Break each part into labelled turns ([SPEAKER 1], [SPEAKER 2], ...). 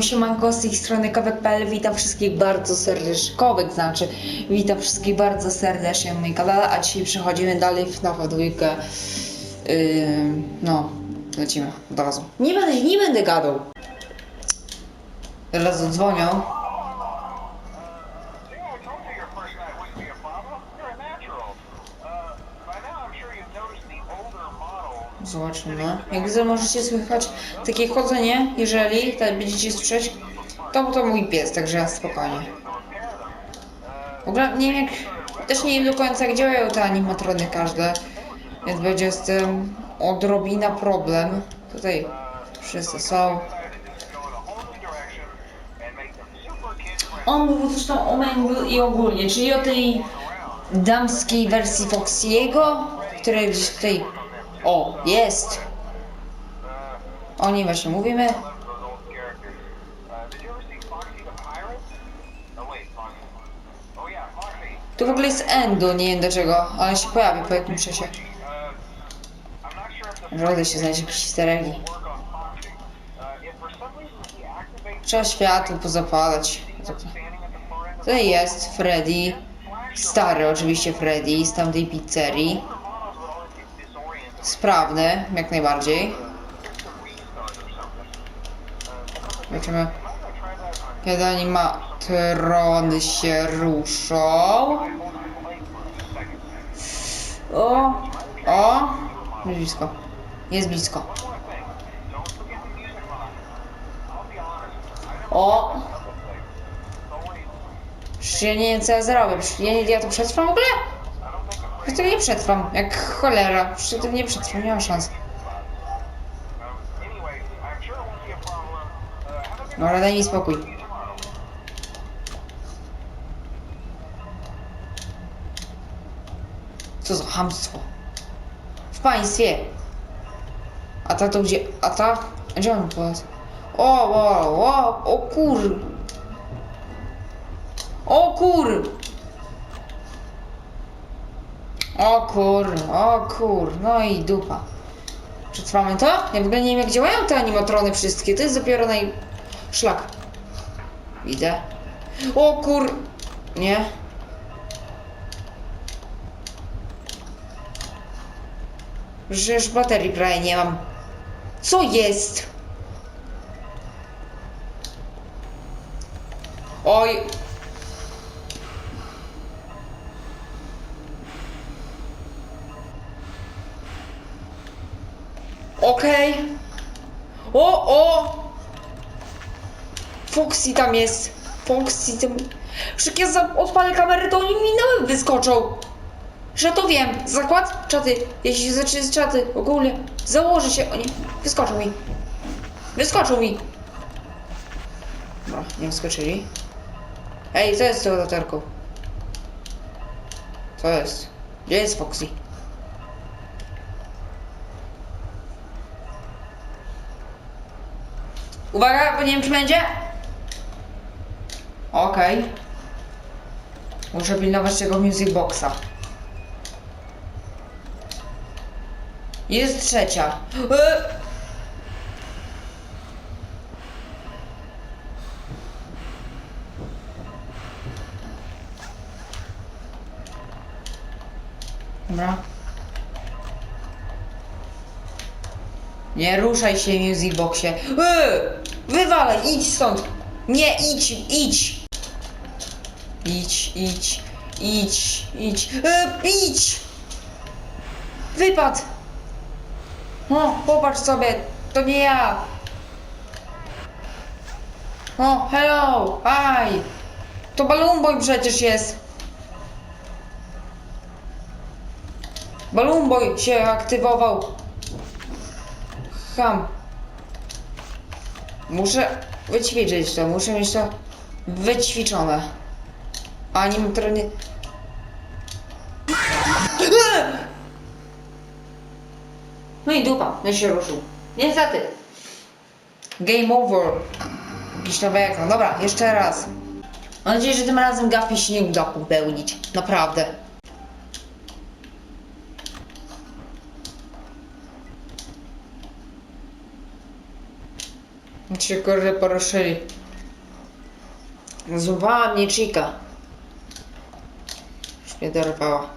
[SPEAKER 1] Yo, siemanko, z tej strony Kowek.pl, witam wszystkich bardzo serdecznie, Kowek znaczy, witam wszystkich bardzo serdecznie na moim a dzisiaj przechodzimy dalej w nową dwójkę, yy, no, lecimy od razu. Nie będę, nie będę gadał. Teraz dzwonią. Zobaczymy. Jak widzę, możecie słychać takie chodzenie, jeżeli tak będziecie słyszeć, to to mój pies, także spokojnie. W ogóle nie wiem jak, też nie wiem do końca jak działają te animatrony każde, więc będzie z tym odrobina problem. Tutaj wszyscy są. On był zresztą o Mangle i ogólnie, czyli o tej damskiej wersji Foxiego, której gdzieś tutaj... O, jest! O niej właśnie mówimy. Tu w ogóle jest Endo, nie wiem dlaczego, ale się pojawi po jakimś czasie. Naprawdę się znajdzie
[SPEAKER 2] he activates
[SPEAKER 1] Trzeba światło pozapalać. Tutaj jest Freddy. Stary oczywiście Freddy z tamtej pizzerii. Sprawny, jak najbardziej. Zobaczymy, kiedy animatrony się ruszą. O, o, jest blisko. Jest blisko. O, przecież ja nie wiem co ja zrobię. Przecież ja, ja to przetrwam w ogóle? Ja tego nie przetrwam. Jak cholera. Ja tego nie przetrwam, nie ma szans. Dobra, daj mi spokój. Co za hamstwo. W państwie. A ta to gdzie? A ta? Gdzie on poszedł? O, o, o, o kur. O kur. O kur, o kur, no i dupa. Przetrwamy to? Ja w ogóle nie wiem jak działają te animatrony wszystkie, to jest dopiero naj... Szlak. Widzę. O kur... Nie. Przecież baterii prawie nie mam. Co jest? Oj. Okej. O, o! Foxy tam jest. Foxy. Że jak ja za... odpalę kamerę, to oni mi na łeb wyskoczą. Że to wiem. Zakład? Czaty. Jeśli się zacznie z czaty, ogólnie. Założę się. Oni wyskoczą mi. Wyskoczą mi. No, nie wyskoczyli. Ej, co jest z tą latarką? Co jest? Gdzie jest Foxy? Uwaga, bo nie wiem czy będzie. Okej. Muszę pilnować tego music boxa. Jest trzecia. E! Dobra. Nie ruszaj się, music boxie. E! Wywalaj, idź stąd. Nie, idź, idź. Idź, idź, idź, idź. E, idź! Wypad! O, popatrz sobie, to nie ja. O, hello, hi. To Balloon Boy przecież jest. Balloon Boy się aktywował. Ham. Muszę wyćwiczyć to, muszę mieć to wyćwiczone. Animatrony... No i dupa, no się ruszył. Niestety. Game over. Jakiś nowy ekran. Dobra, jeszcze raz. Mam nadzieję, że tym razem gafi się nie uda popełnić. Naprawdę. Się kurde poruszyli. Złapała mnie Chica. Już mnie dorwała.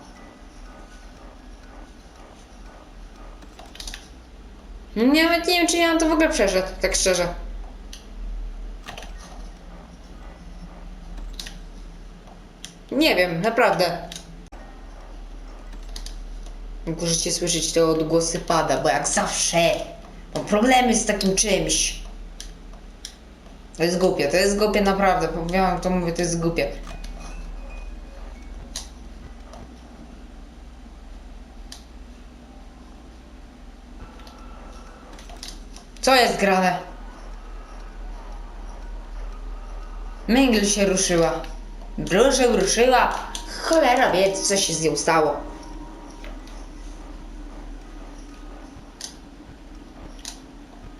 [SPEAKER 1] Nie, nawet nie wiem, czy ja to w ogóle przeszedł, tak szczerze. Nie wiem, naprawdę. Możecie słyszeć te odgłosy pada, bo jak zawsze mam problemy z takim czymś. To jest głupie, to jest głupie naprawdę. Powiedziałam, to mówię, to jest głupie. Co jest grane? Męgl się ruszyła. Bruszył, ruszyła. Cholera wie, co się z nią stało.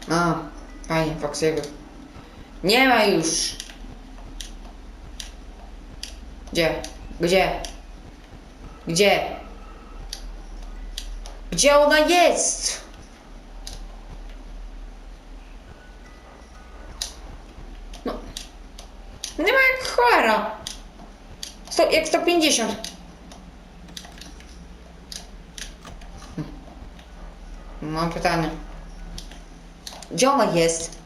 [SPEAKER 1] A, fajnie, Foxiego. Nie ma już. Gdzie? Gdzie? Gdzie? Gdzie ona jest? No. Nie ma jak cholera. Sto, jak 150. Mam pytanie. Gdzie ona jest?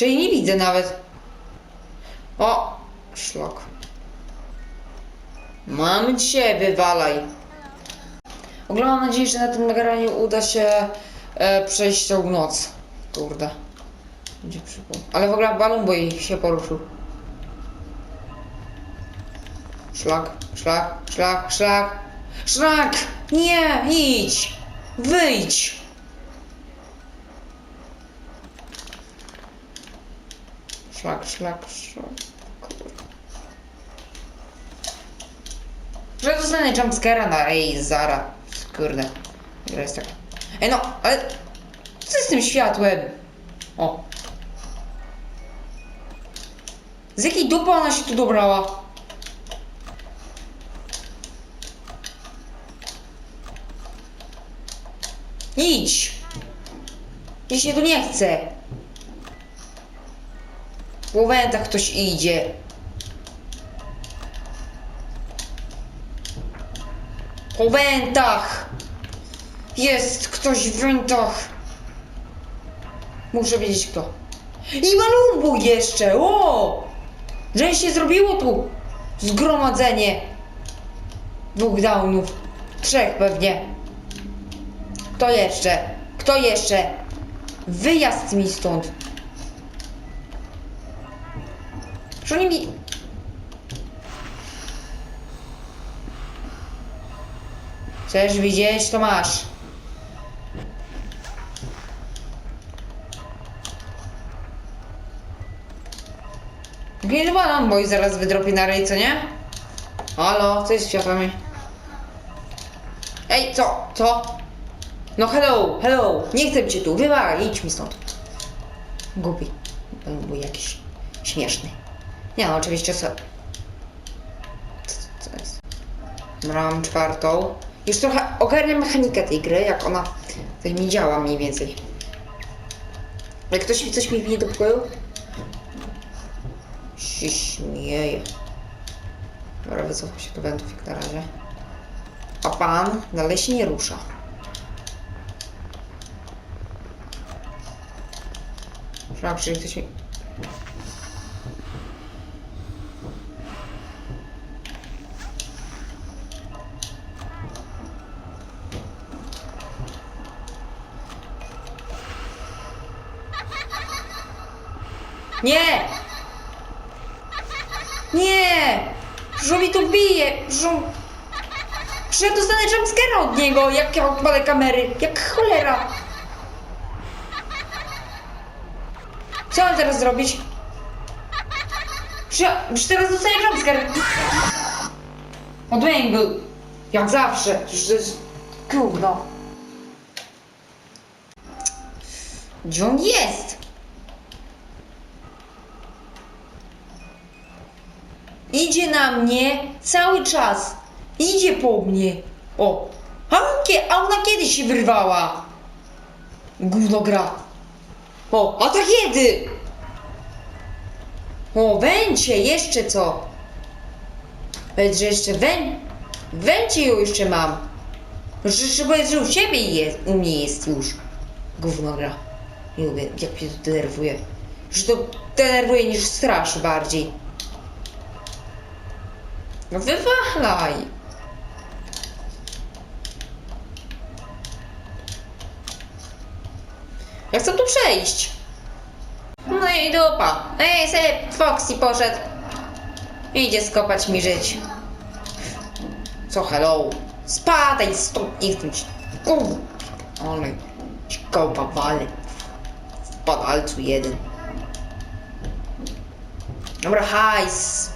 [SPEAKER 1] Jej nie widzę nawet. O! Szlok. Mam cię, wywalaj. W ogóle mam nadzieję, że na tym nagraniu uda się e, przejść tą noc. Kurde. Będzie przypał. Ale w ogóle balon boi się poruszył. Szlak, szlak, szlak, szlak. Szlak! Nie! Idź! Wyjdź! Szlak, szlak, szlak. Że dostanę jumpscare'a na ej, Zara. Kurde. Gra jest tak. Ej no, ale... Co z tym światłem? O. Z jakiej dupy ona się tu dobrała? Idź! Ja się tu nie chcę. Po wędach ktoś idzie. Po wędach! Jest ktoś w wędach! Muszę wiedzieć kto. I malumbu jeszcze! O! Że się zrobiło tu zgromadzenie dwóch downów. Trzech pewnie. Kto jeszcze? Kto jeszcze? Wyjazd mi stąd. Że oni mi... Chcesz widzieć, to masz. Gilbanon boy zaraz wydropi na rej, co nie? Halo, co jest z światłami? Ej, co? Co? No hello, hello, nie chcę cię tu, wywalaj, idź mi stąd. Głupi. Był jakiś śmieszny. Nie no, oczywiście co... Co jest? Mam czwartą. Już trochę ogarniam mechanikę tej gry, jak ona tutaj mi działa mniej więcej. Jak ktoś mi coś mi wbije do pokoju? Się śmieje. Dobra, wycofam się do wentów jak na razie. A pan dalej się nie rusza. Czyli ktoś mi... Nie! Nie! Że mi tu bije! Że... Że ja dostanę jumpscare'a od niego, jak ja odpalę kamery. Jak cholera! Co mam teraz zrobić? Ja- że teraz dostaję jumpscare. Od. Jak zawsze. To. Gówno. Gdzie on jest? Idzie na mnie cały czas. Idzie po mnie. O. A, ona kiedyś się wyrwała. Gówno gra. O, a ta kiedy? O, węcie, jeszcze co? Powiedz, że jeszcze wę... węcie ją jeszcze mam. Że powiedz, że u ciebie jest, u mnie jest już. Gówno gra. Nie lubię, jak mnie to denerwuje. Że to denerwuje niż strasz bardziej. No wywalaj. Ja chcę tu przejść. No i dupa. Ej, sobie Foxy poszedł. Idzie skopać mi żyć. Co hello? Spadaj stąd, nie chcę ci. Ale ci kopa wale. Jeden. Dobra, hajs.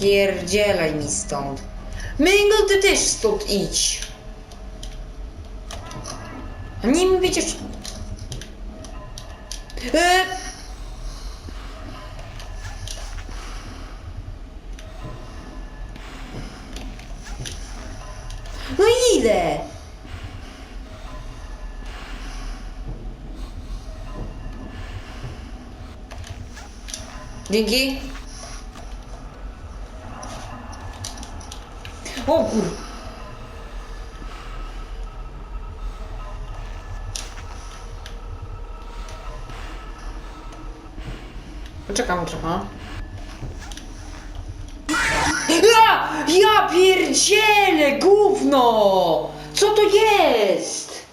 [SPEAKER 1] Pierdzielaj mi stąd. Mingle, ty też stąd idź. A nie mi wiecie... E... No ile? Dzięki. O kur... Poczekam trochę. Ja! Ja pierdzielę, gówno! Co to jest?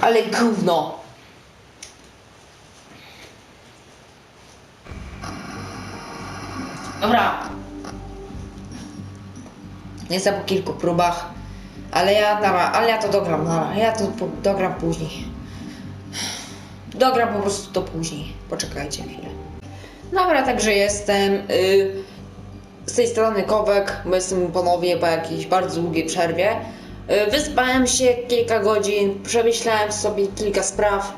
[SPEAKER 1] Ale gówno. Dobra. Jestem po kilku próbach, ale ja, ale ja to dogram, dobra, ja to po, dogram później. Dogram po prostu to później. Poczekajcie chwilę. Dobra, także jestem. Y, z tej strony Kowek, bo jestem ponownie po jakiejś bardzo długiej przerwie. Y, wyspałem się kilka godzin, przemyślałem sobie kilka spraw,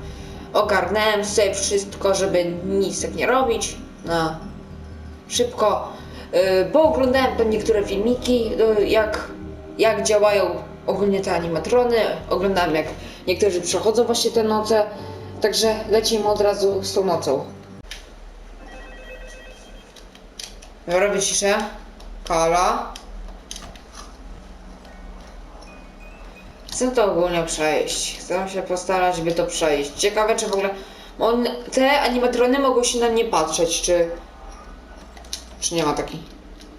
[SPEAKER 1] ogarnąłem sobie wszystko, żeby nic tak nie robić. No, szybko. Y, pooglądałem to niektóre filmiki, y, jak, jak działają ogólnie te animatrony. Oglądałem jak niektórzy przechodzą właśnie te noce. Także lecimy od razu z tą nocą. Ja robię ciszę. Kala. Chcę to ogólnie przejść. Chcę się postarać, by to przejść. Ciekawe, czy w ogóle on, te animatrony mogą się na mnie patrzeć, czy... Czy nie ma takiej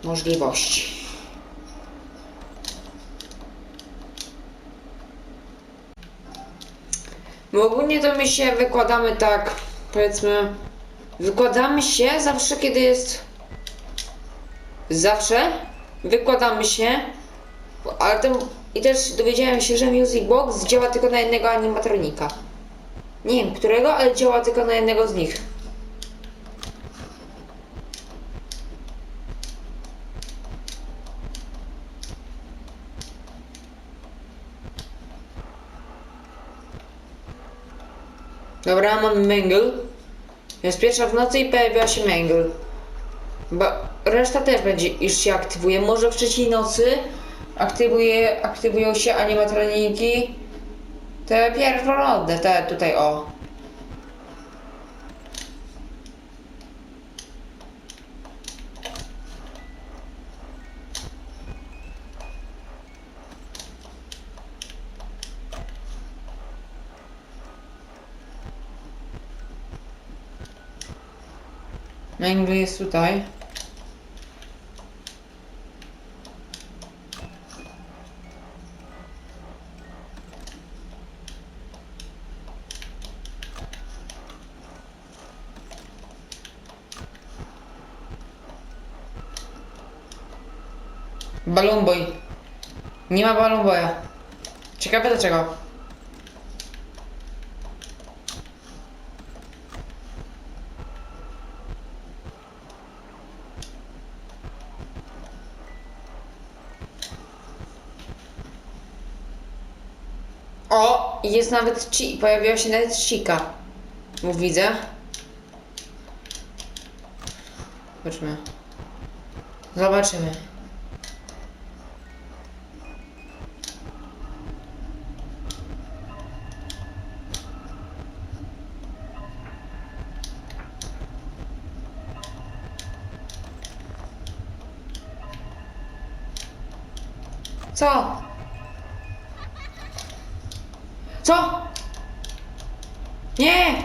[SPEAKER 1] możliwości. Bo ogólnie to my się wykładamy tak, powiedzmy, wykładamy się zawsze, kiedy jest. Zawsze wykładamy się, ale ten, i też dowiedziałem się, że Music Box działa tylko na jednego animatronika. Nie wiem którego, ale działa tylko na jednego z nich. Dobra, mamy Mangle. Jest pierwsza w nocy i pojawia się Mangle. Bo reszta też będzie, już się aktywuje. Może w trzeciej nocy aktywuje, aktywują się animatroniki. Te pierworodne, te tutaj o. Mangle jest tutaj. Balloon. Nie ma Balloon Boya. Ciekawe dlaczego. O, jest nawet ci, pojawiła się nawet cika. Mów widzę. Zobaczmy. Zobaczymy. Co? Nie!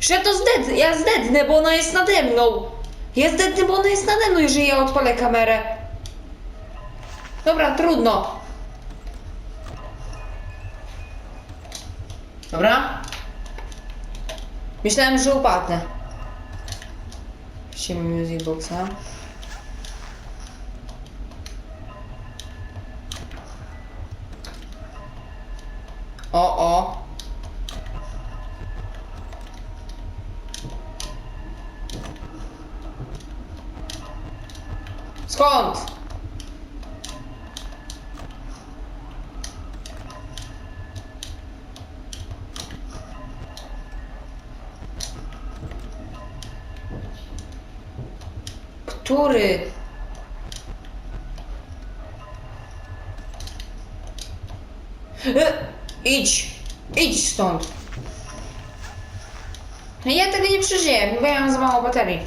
[SPEAKER 1] Że to zdednę, ja zdednę, bo ona jest nade mną. Ja zdednę, bo ona jest nade mną, jeżeli ja odpalę kamerę. Dobra, trudno. Myślałem, że upadnę. Puścimy music boxa. O, o. Skąd? E, idź! Idź stąd! Ja tego nie przeżyję, bo ja mam za mało baterii.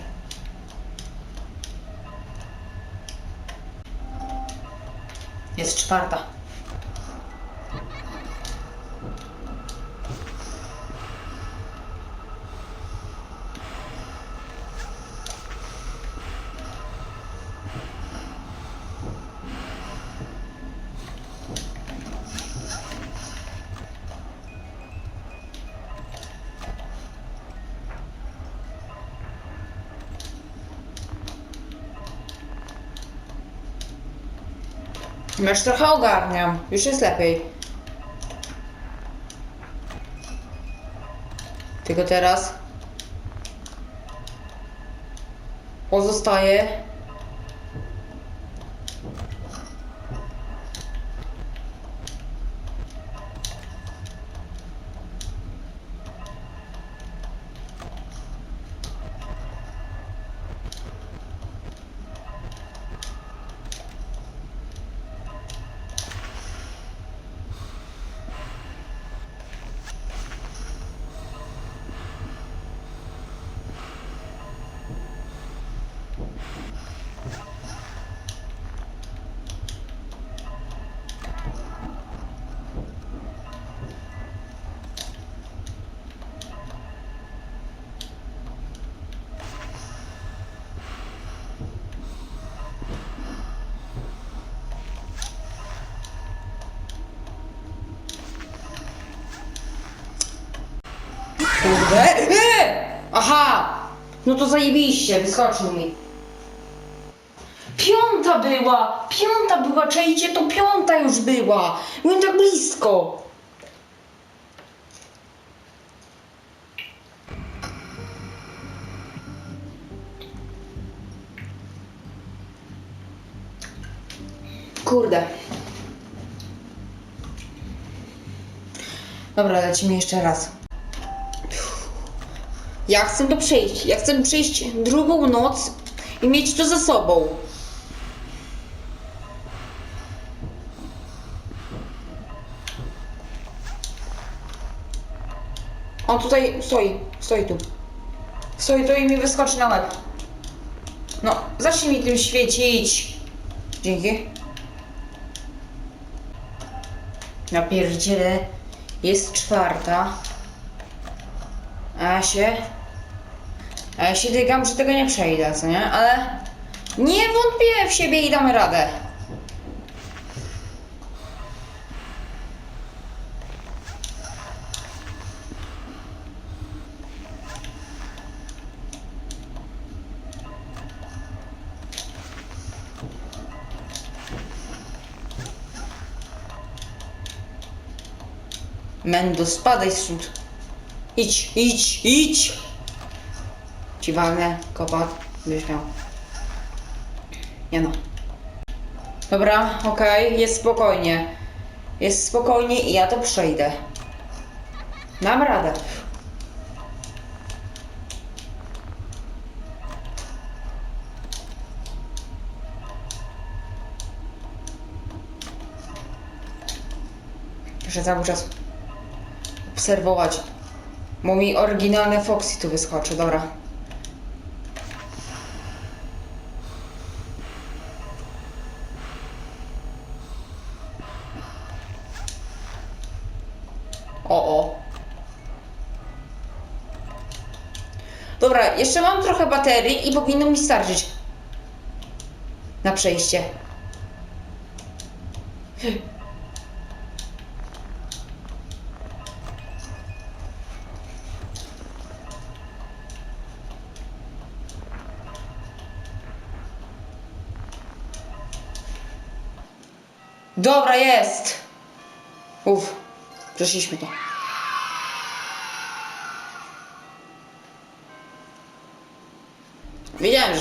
[SPEAKER 1] Jest czwarta. Już trochę ogarniam. Już jest lepiej. Tylko teraz pozostaje Kurde. E! Aha! No to zajebiście, wyskoczył mi. Piąta była! Piąta była, czajcie, to piąta już była! Byłem tak blisko! Kurde. Dobra, lecimy jeszcze raz. Ja chcę to przejść. Ja chcę przejść drugą noc i mieć to za sobą. On tutaj stoi, stoi tu. Stoi tu i mi wyskoczy na łeb. No, zacznij mi tym świecić. Dzięki. Na pierdziele jest czwarta. A się... A ja się dygam, że tego nie przejdę, co nie? Ale... Nie wątpię w siebie i damy radę. Mendo, spadaj stąd. Idź, idź, idź! Ci walnę, kopat, będziesz miał. Nie no. Dobra, okej, jest spokojnie. Jest spokojnie i ja to przejdę. Dam radę. Muszę cały czas obserwować. Bo mi oryginalny Foxy tu wyskoczy, dobra. Jeszcze mam trochę baterii i powinno mi starczyć. Na przejście. Dobra, jest! Uff, przeszliśmy to.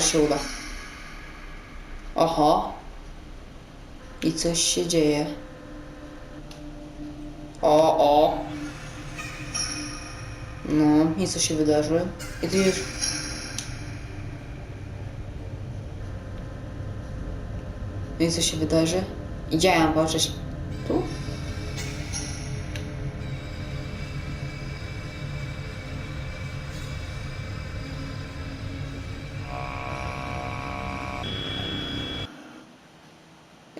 [SPEAKER 1] Wiedziałem, że się uda. Oho. I coś się dzieje. O, o. No, i co się wydarzy? I ty już... I co się wydarzy? Mam patrzeć? Tu?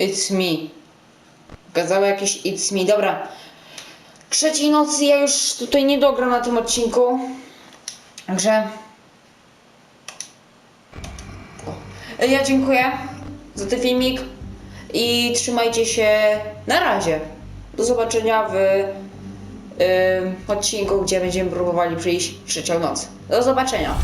[SPEAKER 1] It's me. Pokazało jakieś It's me. Dobra. Trzeciej nocy ja już tutaj nie dogram na tym odcinku. Także... Ja dziękuję za ten filmik i trzymajcie się na razie. Do zobaczenia w odcinku, gdzie będziemy próbowali przyjść trzecią noc. Do zobaczenia.